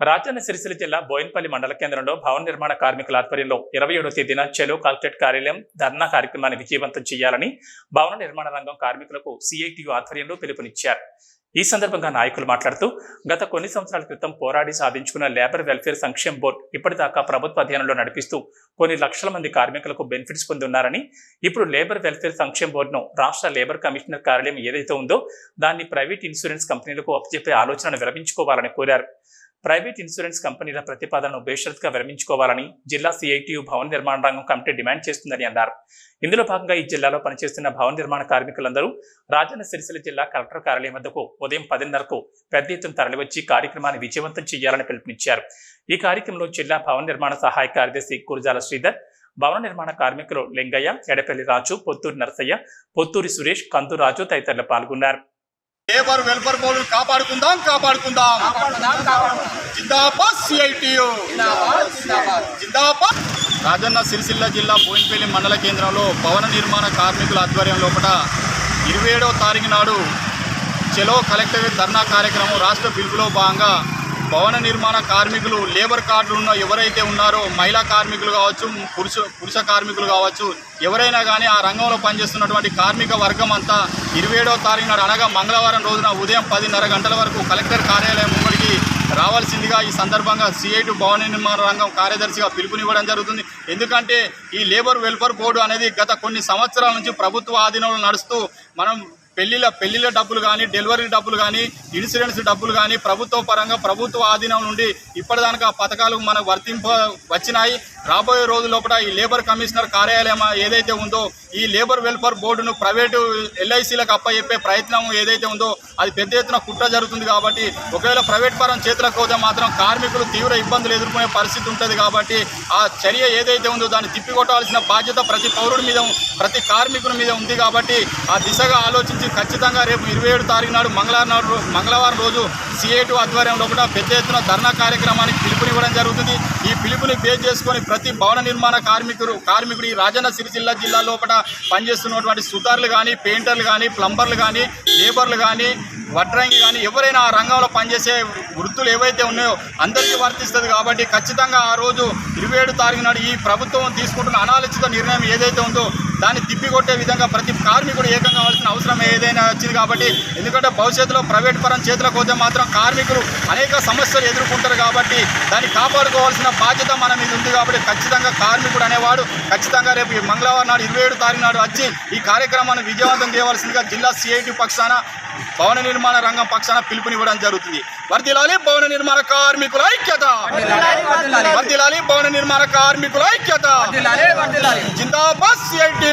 రాజన్న సిరిసిల్ల జిల్లా బోయిన్పల్లి మండల కేంద్రంలో భవన నిర్మాణ కార్మికుల ఆధ్వర్యంలో ఇరవై ఏడో తేదీన చెలో కలెక్టరేట్ కార్యాలయం ధర్నా కార్యక్రమాన్ని విజయవంతం చేయాలని భవన నిర్మాణ రంగం కార్మికులకు సిఐటియు ఆధ్వర్యంలో పిలుపునిచ్చారు. ఈ సందర్భంగా నాయకులు మాట్లాడుతూ గత కొన్ని సంవత్సరాల క్రితం పోరాడి సాధించుకున్న లేబర్ వెల్ఫేర్ సంక్షేమ బోర్డు ఇప్పటిదాకా ప్రభుత్వ అధ్యయనంలో నడిపిస్తూ కొన్ని లక్షల మంది కార్మికులకు బెనిఫిట్స్ పొందున్నారని ఇప్పుడు లేబర్ వెల్ఫేర్ సంక్షేమ బోర్డును రాష్ట్ర లేబర్ కమిషనర్ కార్యాలయం ఏదైతే ఉందో దాన్ని ప్రైవేట్ ఇన్సూరెన్స్ కంపెనీలకు అప్పచెప్పే ఆలోచనను విరమించుకోవాలని కోరారు. ప్రైవేట్ ఇన్సూరెన్స్ కంపెనీల ప్రతిపాదనను బేషరత్గా విరమించుకోవాలని జిల్లా సిఐటియు భవన నిర్మాణ రంగం కమిటీ డిమాండ్ చేస్తుందని అన్నారు. ఇందులో భాగంగా ఈ జిల్లాలో పనిచేస్తున్న భవన నిర్మాణ కార్మికులందరూ రాజన్న సిరిసిల్ల జిల్లా కలెక్టర్ కార్యాలయం వద్దకు ఉదయం పదిన్నరకు పెద్ద ఎత్తున తరలివచ్చి కార్యక్రమాన్ని విజయవంతం చేయాలని పిలుపునిచ్చారు. ఈ కార్యక్రమంలో జిల్లా భవన నిర్మాణ సహాయ కార్యదర్శి కురుజాల శ్రీధర్ భవన నిర్మాణ కార్మికులు లింగయ్య ఎడపల్లి రాజు పొత్తూరు నరసయ్య పొత్తూరి సురేష్ కందు రాజు తదితరులు పాల్గొన్నారు. లేబర్ వెల్ఫేర్ బోర్డు కాపాడుకుందాం కాపాడుకుందాం. జిందాబాద్ సిఐటియు జిందాబాద్. రాజన్న సిరిసిల్ల జిల్లా బోయినపల్లి మండల కేంద్రంలో భవన నిర్మాణ కార్మికుల ఆధ్వర్యం లోపల ఇరవై ఏడవ తారీఖు నాడు చెలో కలెక్టరేట్ ధర్నా కార్యక్రమం రాష్ట్ర పిలుపులో భాగంగా భవన నిర్మాణ కార్మికులు లేబర్ కార్డులు ఉన్న ఎవరైతే ఉన్నారో మహిళా కార్మికులు కావచ్చు పురుష పురుష కార్మికులు కావచ్చు ఎవరైనా కానీ ఆ రంగంలో పనిచేస్తున్నటువంటి కార్మిక వర్గం అంతా ఇరవై ఏడవ తారీఖు నాడు అనగా మంగళవారం రోజున ఉదయం పదిన్నర గంటల వరకు కలెక్టర్ కార్యాలయం ముంగడికి రావాల్సిందిగా ఈ సందర్భంగా సిఐటు భవన నిర్మాణ రంగం కార్యదర్శిగా పిలుపునివ్వడం జరుగుతుంది. ఎందుకంటే ఈ లేబర్ వెల్ఫేర్ బోర్డు అనేది గత కొన్ని సంవత్సరాల నుంచి ప్రభుత్వ ఆధీనంలో నడుస్తూ మనం పెళ్ళిల పెళ్ళిల డబ్బులు కానీ డెలివరీ డబ్బులు కానీ ఇన్సూరెన్స్ డబ్బులు కానీ ప్రభుత్వ పరంగా ప్రభుత్వ ఆధీనం నుండి ఇప్పటిదానికి ఆ పథకాలు మనకు వర్తింప వచ్చినాయి. రాబోయే రోజు లోపల ఈ లేబర్ కమిషనర్ కార్యాలయం ఏదైతే ఉందో ఈ లేబర్ వెల్ఫేర్ బోర్డును ప్రైవేటు ఎల్ఐసీలకు అప్పచెప్పే ప్రయత్నం ఏదైతే ఉందో అది పెద్ద ఎత్తున కుట్ర జరుగుతుంది కాబట్టి ఒకవేళ ప్రైవేట్ పరం చేతులకు పోతే మాత్రం కార్మికులు తీవ్ర ఇబ్బందులు ఎదుర్కొనే పరిస్థితి ఉంటుంది కాబట్టి ఆ చర్య ఏదైతే ఉందో దాన్ని తిప్పికొట్టాల్సిన బాధ్యత ప్రతి పౌరుడి మీద ప్రతి కార్మికుని మీద ఉంది కాబట్టి ఆ దిశగా ఆలోచించి ఖచ్చితంగా రేపు ఇరవై ఏడు తారీఖు నాడు మంగళవారం నాడు మంగళవారం రోజు సిఐటు ఆధ్వర్యంలో కూడా పెద్ద ఎత్తున ధర్నా కార్యక్రమానికి పిలుపునివ్వడం జరుగుతుంది. ఈ పిలుపుని బేస్ చేసుకొని ప్రతి భవన నిర్మాణ కార్మికుడు కార్మికుడు ఈ రాజన్న సిరిసిల్ల జిల్లా లోపల పనిచేస్తున్నటువంటి సుతార్లు కానీ పెయింటర్లు కానీ ప్లంబర్లు కానీ లేబర్లు కానీ వడ్రంగి కానీ ఎవరైనా ఆ రంగంలో పనిచేసే వృత్తులు ఏవైతే ఉన్నాయో అందరికీ వర్తిస్తుంది కాబట్టి ఖచ్చితంగా ఆ రోజు ఇరవై ఏడు తారీఖు నాడు ఈ ప్రభుత్వం తీసుకుంటున్న అనాలోచిత నిర్ణయం ఏదైతే ఉందో దాన్ని తిప్పికొట్టే విధంగా ప్రతి కార్మికుడు ఏకం కావాల్సిన అవసరం ఏదైనా వచ్చింది కాబట్టి ఎందుకంటే భవిష్యత్తులో ప్రైవేట్ పరం చేతులకు పోతే మాత్రం కార్మికులు అనేక సమస్యలు ఎదుర్కొంటారు కాబట్టి దాన్ని కాపాడుకోవాల్సిన బాధ్యత మన మీద ఉంది కాబట్టి ఖచ్చితంగా కార్మికుడు అనేవాడు ఖచ్చితంగా రేపు మంగళవారం నాడు ఇరవై ఏడు తారీఖు నాడు వచ్చి ఈ కార్యక్రమాన్ని విజయవంతం చేయవలసిందిగా జిల్లా సిఐటి పక్షాన భవన నిర్మాణ రంగం పక్షాన పిలుపునివ్వడం జరుగుతుంది. వర్దిలాలి భవన నిర్మాణ కార్మికుల ఐక్యత. వర్దిలాలి భవన నిర్మాణ కార్మికుల ఐక్యత. జిందాబాద్ సిఐటి